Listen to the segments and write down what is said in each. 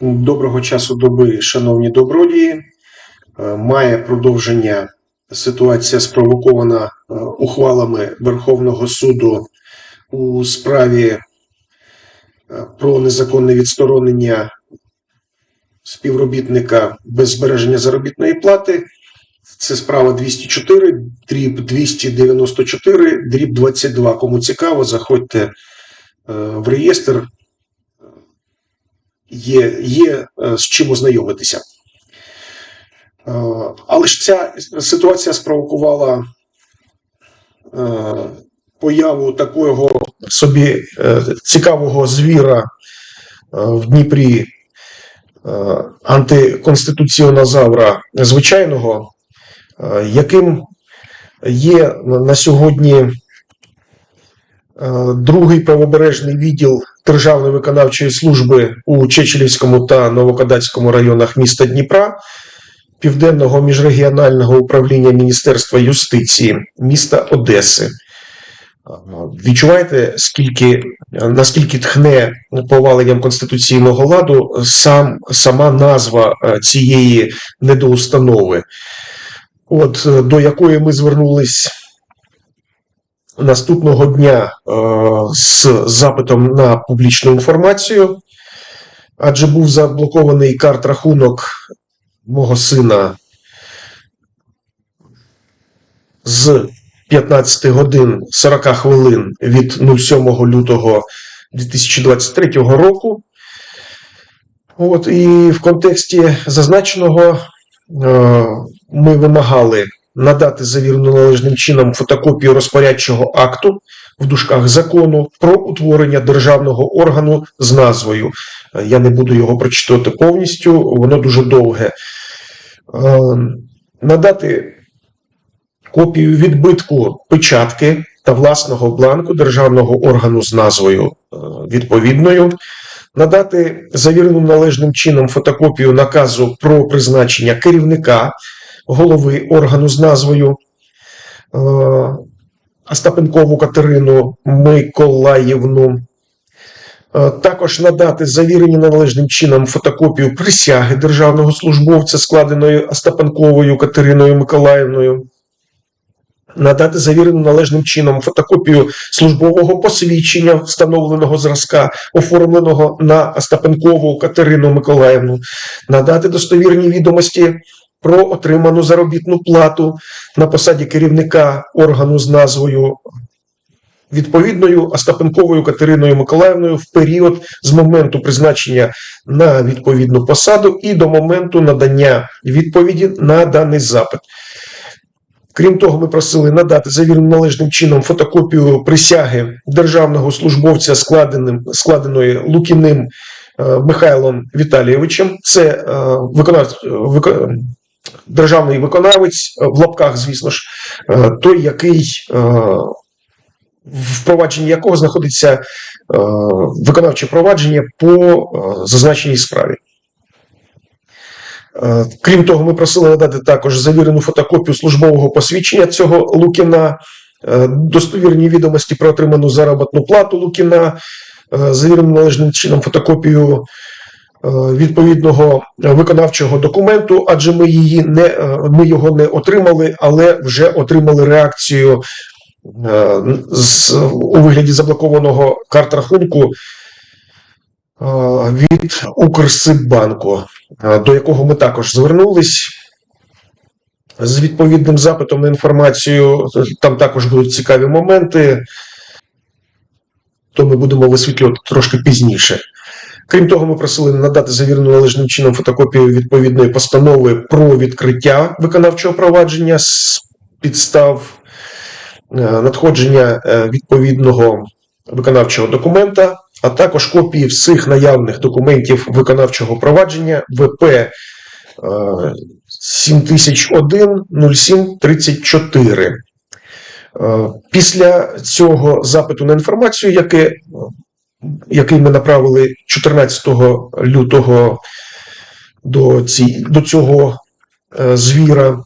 Доброго часу доби, шановні добродії. Е, Має продовження ситуація спровокована е, ухвалами Верховного суду у справі е, про незаконне відсторонення співробітника без збереження заробітної плати. Це справа 204, дріб 294, дріб 22. Кому цікаво, заходьте в реєстр є, є е, з чим ознайомитися. Е, Але ж ця ситуація спровокувала е, появу такого собі цікавого звіра в Дніпрі антиконституціонозавра звичайного, яким є на сьогодні другий правобережний відділ Державної виконавчої служби у Чечелівському та Новокадацькому районах міста Дніпра, Південного міжрегіонального управління Міністерства юстиції міста Одеси. Відчуваєте, скільки, наскільки тхне поваленням конституційного ладу сам, сама назва е, цієї недоустанови, от, е, до якої ми звернулись наступного дня е, з запитом на публічну інформацію, адже був заблокований карт-рахунок мого сина з 15 годин 40 хвилин від 07 лютого 2023 року. От, і в контексті зазначеного е, ми вимагали надати завірену належним чином фотокопію розпорядчого акту в дужках закону про утворення державного органу з назвою. Е, Я не буду його прочитувати повністю, воно дуже довге. Е, Надати копію відбитку печатки та власного бланку державного органу з назвою е, відповідною. Надати завірену належним чином фотокопію наказу про призначення керівника голови органу з назвою е, Остапенкову Катерину Миколаївну. Е, Також надати завірені належним чином фотокопію присяги державного службовця, складеної Остапенковою Катериною Миколаївною. Надати завірену належним чином фотокопію службового посвідчення встановленого зразка, оформленого на Остапенкову Катерину Миколаївну, надати достовірні відомості про отриману заробітну плату на посаді керівника органу з назвою відповідною Остапенковою Катериною Миколаївною в період з моменту призначення на відповідну посаду і до моменту надання відповіді на даний запит. Крім того, ми просили надати завірену належним чином фотокопію присяги державного службовця, складеної Лукіним е, Михайлом Віталійовичем. Це е, виконавець, вико- державний виконавець, е, в лапках, звісно ж, е, той, який е, в провадженні якого знаходиться виконавче провадження по зазначеній справі. Крім того, ми просили надати також завірену фотокопію службового посвідчення цього Лукіна, достовірні відомості про отриману заробітну плату Лукіна, завірену належним чином фотокопію відповідного виконавчого документу, адже ми її не е, ми його не отримали, але вже отримали реакцію е, з у вигляді заблокованого карт-рахунку е, від Укрсиббанку, е, до якого ми також звернулись з відповідним запитом на інформацію. Там також будуть цікаві моменти, то ми будемо висвітлювати трошки пізніше. Крім того, ми просили надати завірену належним чином фотокопію відповідної постанови про відкриття виконавчого провадження з підстав е, надходження е, відповідного виконавчого документа, а також копії всіх наявних документів виконавчого провадження ВП е, 7001 07 34. Е, Після цього запиту на інформацію, яке, який ми направили 14 лютого до, ці, до цього е, звіра,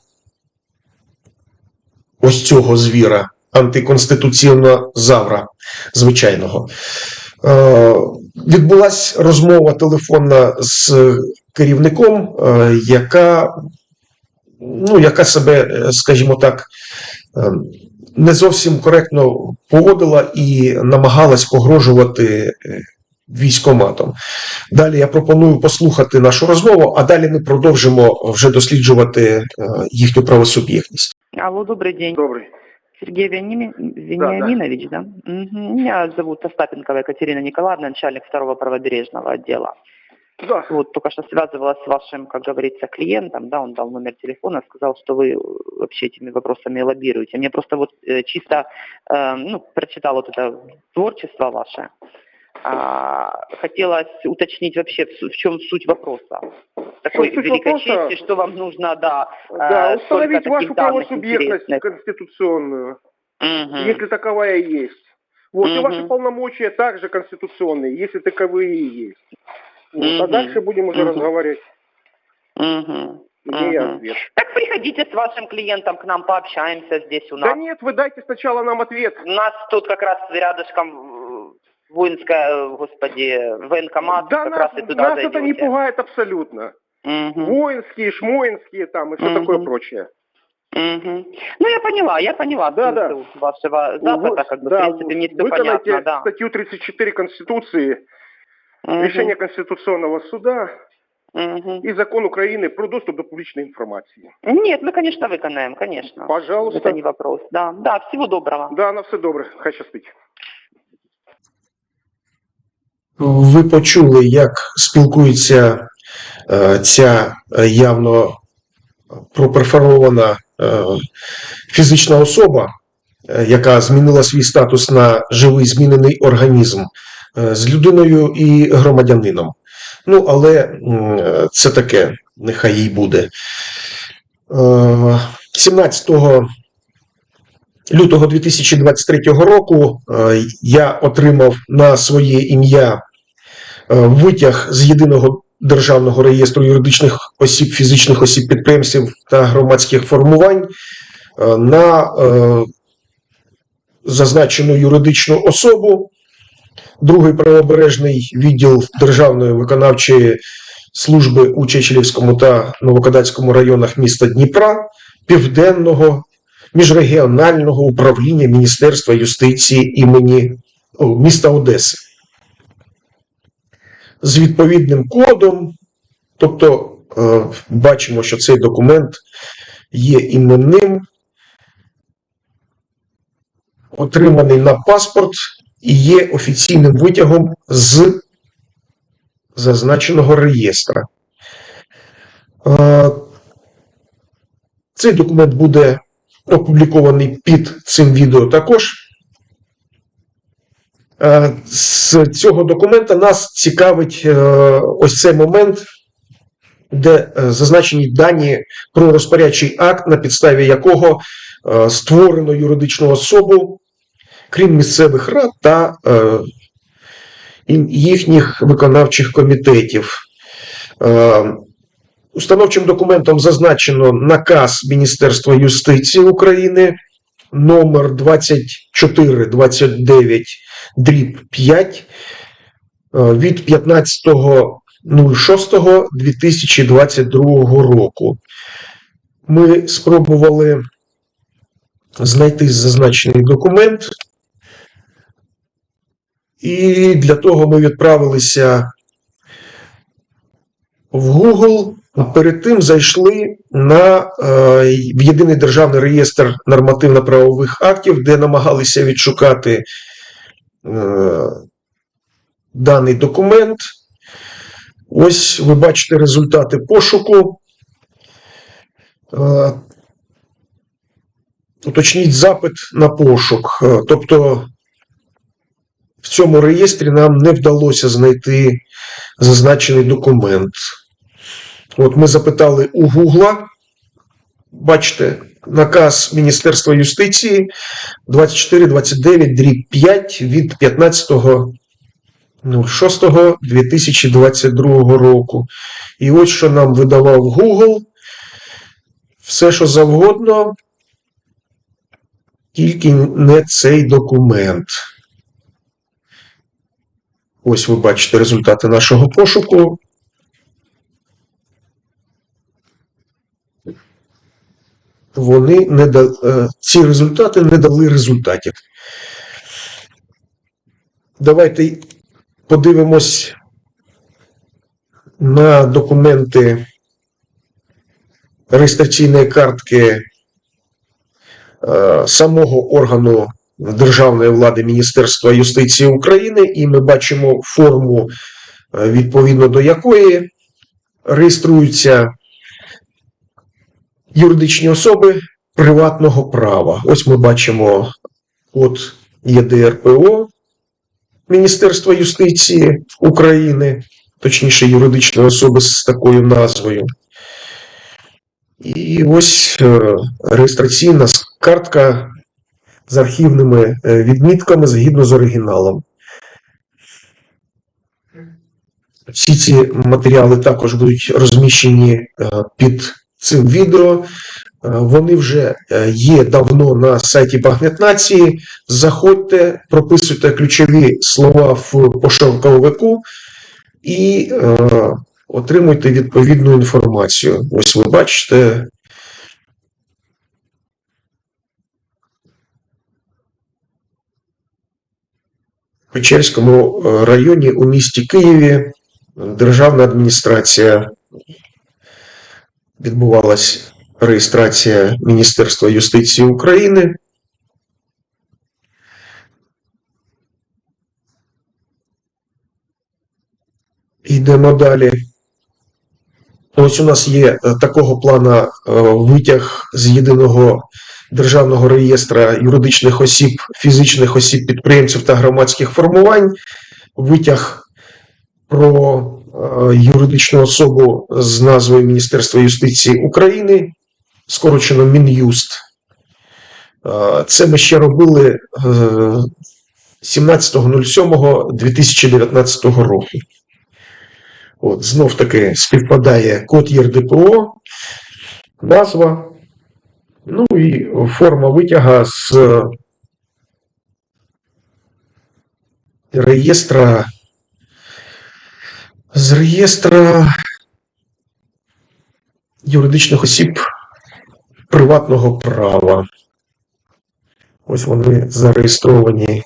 ось цього звіра, антиконституційного завра звичайного. Е, відбулась розмова телефонна з керівником, е, яка, ну, яка себе, скажімо так, е, не зовсім коректно поводила і намагалась погрожувати е, військоматом. Далі я пропоную послухати нашу розмову, а далі ми продовжимо вже досліджувати е, їхню правосуб'єктність. Алло, добрый день. Добрый. Сергей Вениамин- Вениаминович, да? Мгм. Меня зовут Остапенкова Екатерина Николаевна, начальник второго правобережного отдела. Да. Вот только что связывалась с вашим, как говорится, клиентом, да, он дал номер телефона, сказал, что вы э, вообще этими вопросами лоббируете. Мне просто вот э, чисто, э, ну, прочитал вот это творчество ваше. А, хотелось уточнить вообще, в, чем суть вопроса. Такой суть великой вопроса? что вам нужно, да, Да, э, установить вашу правосубъектность конституционную, Мгм. если таковая есть. Вот, и Мгм. ваши полномочия также конституционные, если таковые и есть. Вот, а Мгм. дальше будем уже Мгм. разговаривать, имея Мгм. ответ. Так приходите с вашим клиентом к нам, пообщаемся здесь у нас. Да нет, вы дайте сначала нам ответ. У нас тут как раз рядышком э, воинская, э, господи, военкомат, да как нас, раз и туда нас зайдете. это не пугает абсолютно. Мгм. Воинские, шмоинские там и все Мгм. такое прочее. Мгм. Ну, я поняла, я поняла Да, да. вашего запада, как бы, в принципе, мне все понятно, да. статью 34 Конституции, Мгм. решение Конституционного суда Мгм. и закон Украины про доступ до публичной информации. Нет, мы, конечно, выконаем, конечно. Пожалуйста. Это не вопрос, да. Да, всего доброго. Да, на все добре, хай щастить. Ви почули, як спілкується е, ця е, явно проперфорована е, фізична особа, е, яка змінила свій статус на живий змінений організм е, з людиною і громадянином. Ну, але е, це таке, нехай їй буде. Е, 17 лютого 2023 року е, я отримав на своє ім'я е, витяг з єдиного державного реєстру юридичних осіб, фізичних осіб, підприємців та громадських формувань е, на е, зазначену юридичну особу. Другий правобережний відділ Державної виконавчої служби у Чечелівському та Новокадацькому районах міста Дніпра, Південного міжрегіонального управління Міністерства юстиції імені міста Одеси з відповідним кодом. Тобто е, бачимо, що цей документ є іменним, отриманий на паспорт і є офіційним витягом з зазначеного реєстра. Е, Цей документ буде опублікований під цим відео також. Е, З цього документа нас цікавить е, ось цей момент, де зазначені дані про розпорядчий акт, на підставі якого створено юридичну особу, крім місцевих рад та е, їхніх виконавчих комітетів. Е, Установчим документом зазначено наказ Міністерства юстиції України номер 2429 дріб 5 е, від 15.06.2022 року. Ми спробували знайти зазначений документ, і для того ми відправилися в Google. Перед тим зайшли на е, в єдиний державний реєстр нормативно-правових актів, де намагалися відшукати е, даний документ. Ось ви бачите результати пошуку. Е, уточніть запит на пошук. Тобто в цьому реєстрі нам не вдалося знайти зазначений документ. От ми запитали у Гугла, бачите, наказ Міністерства юстиції 2429 дріб 5 від 15.06.2022 року. І ось що нам видавав Google. Все, що завгодно, тільки не цей документ. Ось ви бачите результати нашого пошуку. Вони не да... е, ці результати не дали результатів. Давайте подивимось на документи реєстраційної картки е, самого органу державної влади Міністерства юстиції України, і ми бачимо форму, е, відповідно до якої реєструються юридичні особи приватного права. Ось ми бачимо код ЄДРПО Міністерства юстиції України, точніше, юридичної особи з такою назвою. І ось е, реєстраційна картка з архівними е, відмітками згідно з оригіналом. Всі ці матеріали також будуть розміщені е, під цим відео. Е, Вони вже є давно на сайті Багнет Нації. Заходьте, прописуйте ключові слова в пошуковику і е, отримуйте відповідну інформацію. Ось ви бачите. Печерському е, районі у місті Києві державна адміністрація відбувалась реєстрація Міністерства юстиції України. Йдемо далі. Ось у нас є е, такого плана е, витяг з єдиного державного реєстра юридичних осіб, фізичних осіб, підприємців та громадських формувань. Витяг про е, юридичну особу з назвою Міністерства юстиції України, скорочено Мін'юст. Е, Це ми ще робили е, 17.07.2019 року. От, знов таки співпадає код ЄРДПО, назва, ну і форма витяга з реєстра. З реєстра юридичних осіб приватного права. Ось вони зареєстровані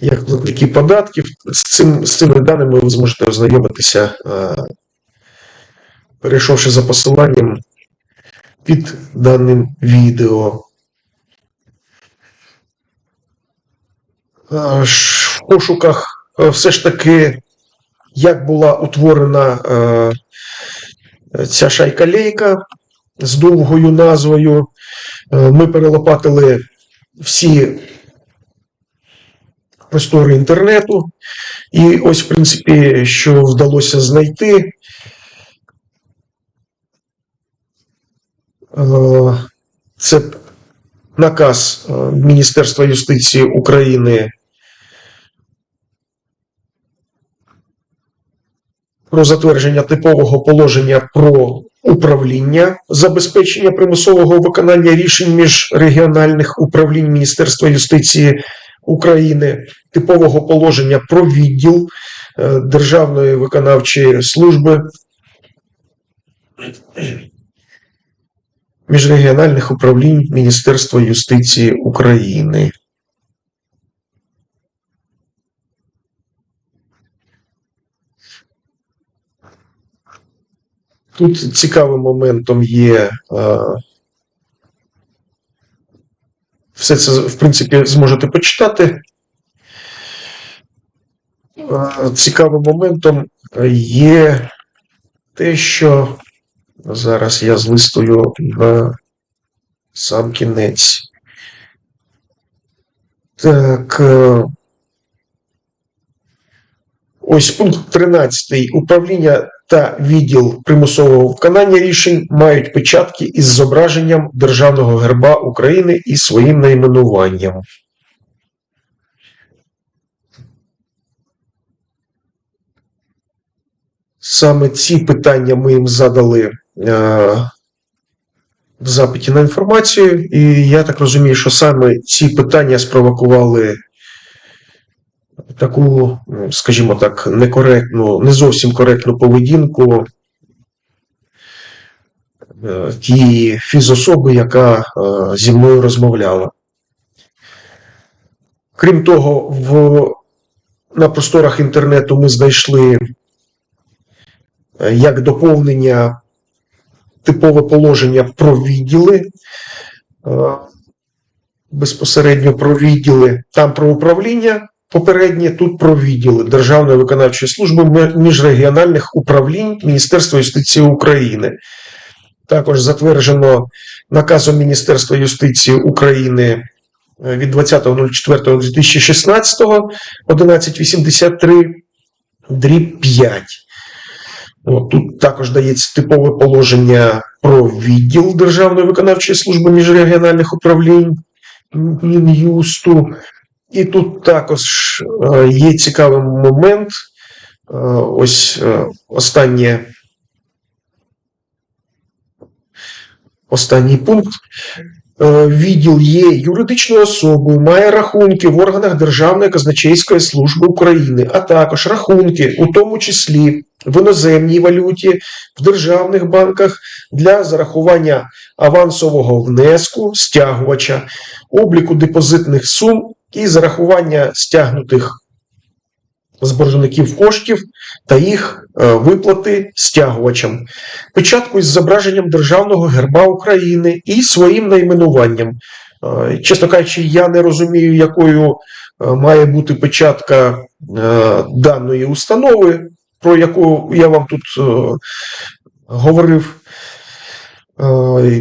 як платники податків. З, цим, з цими даними ви зможете ознайомитися, е, перейшовши за посиланням під даним відео. В пошуках е, все ж таки, як була утворена е, ця шайка лейка з довгою назвою. Е, Ми перелопатили всі простори інтернету. І ось, в принципі, що вдалося знайти. Це наказ е, Міністерства юстиції України про затвердження типового положення про управління, забезпечення примусового виконання рішень міжрегіональних управлінь Міністерства юстиції України, типового положення про відділ е, Державної виконавчої служби міжрегіональних управлінь Міністерства юстиції України. Тут цікавим моментом є. е, Все це, в принципі, зможете почитати. Е, Цікавим моментом є те, що зараз я злистую на сам кінець. Так. е, Ось пункт 13. Управління та відділ примусового виконання рішень мають печатки із зображенням Державного герба України і своїм найменуванням. Саме ці питання ми їм задали в запиті на інформацію, і я так розумію, що саме ці питання спровокували таку, скажімо так, некоректну, не зовсім коректну поведінку е, тієї фізособи, яка е, зі мною розмовляла. Крім того, в, на просторах інтернету ми знайшли е, як доповнення типове положення про відділи, е, безпосередньо про відділи, там про управління попереднє, тут про відділи Державної виконавчої служби міжрегіональних управлінь Міністерства юстиції України. Також затверджено наказом Міністерства юстиції України е, від 20.04.2016 1183 дріб 5. От, тут також дається типове положення про відділ Державної виконавчої служби міжрегіональних управлінь Мін'юсту. І тут також е, є цікавий момент. Е, Ось е, останнє, останній пункт. Е, Відділ є юридичною особою, має рахунки в органах Державної казначейської служби України, а також рахунки, у тому числі в іноземній валюті, в державних банках для зарахування авансового внеску стягувача, обліку депозитних сум і зарахування стягнутих з боржників коштів та їх е, виплати стягувачам, печатку із зображенням державного герба України і своїм найменуванням. Е, Чесно кажучи, я не розумію, якою е, має бути печатка даної установи, про яку я вам тут говорив.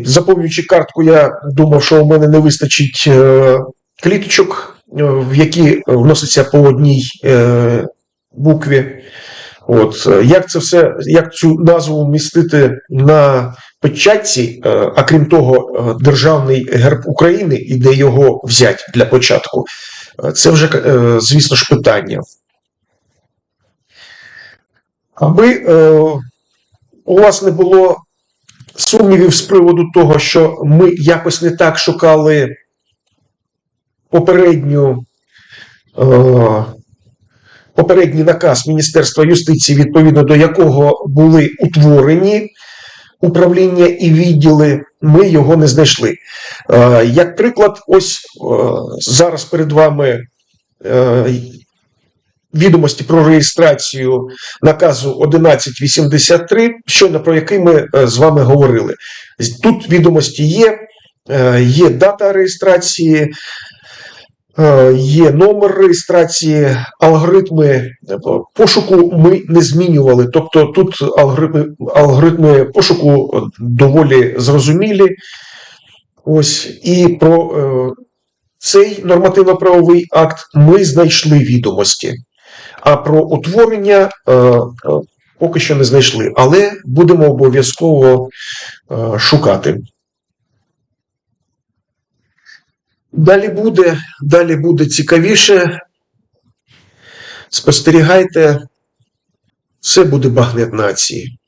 Заповнюючи картку, я думав, що у мене не вистачить кліточок, в які вноситься по одній е, букві. От е, як це все, як цю назву вмістити на печатці, е, а крім того, е, державний герб України і де його взяти для початку, е, це вже, е, звісно ж, питання. Аби е, у вас не було сумнівів з приводу того, що ми якось не так шукали попередню, е, попередній наказ Міністерства юстиції, відповідно до якого були утворені управління і відділи, ми його не знайшли. Е, як приклад, ось е, зараз перед вами відомості про реєстрацію наказу 1183, щойно про який ми з вами говорили. Тут відомості є, є дата реєстрації, є номер реєстрації, алгоритми е, пошуку ми не змінювали. Тобто тут алгоритми, алгоритми пошуку е, доволі зрозумілі. Ось і про е, цей нормативно-правовий акт ми знайшли відомості. А про утворення е, е, поки що не знайшли, але будемо обов'язково е, шукати. Далі буде, далі буде цікавіше. Спостерігайте, все буде багнет нації.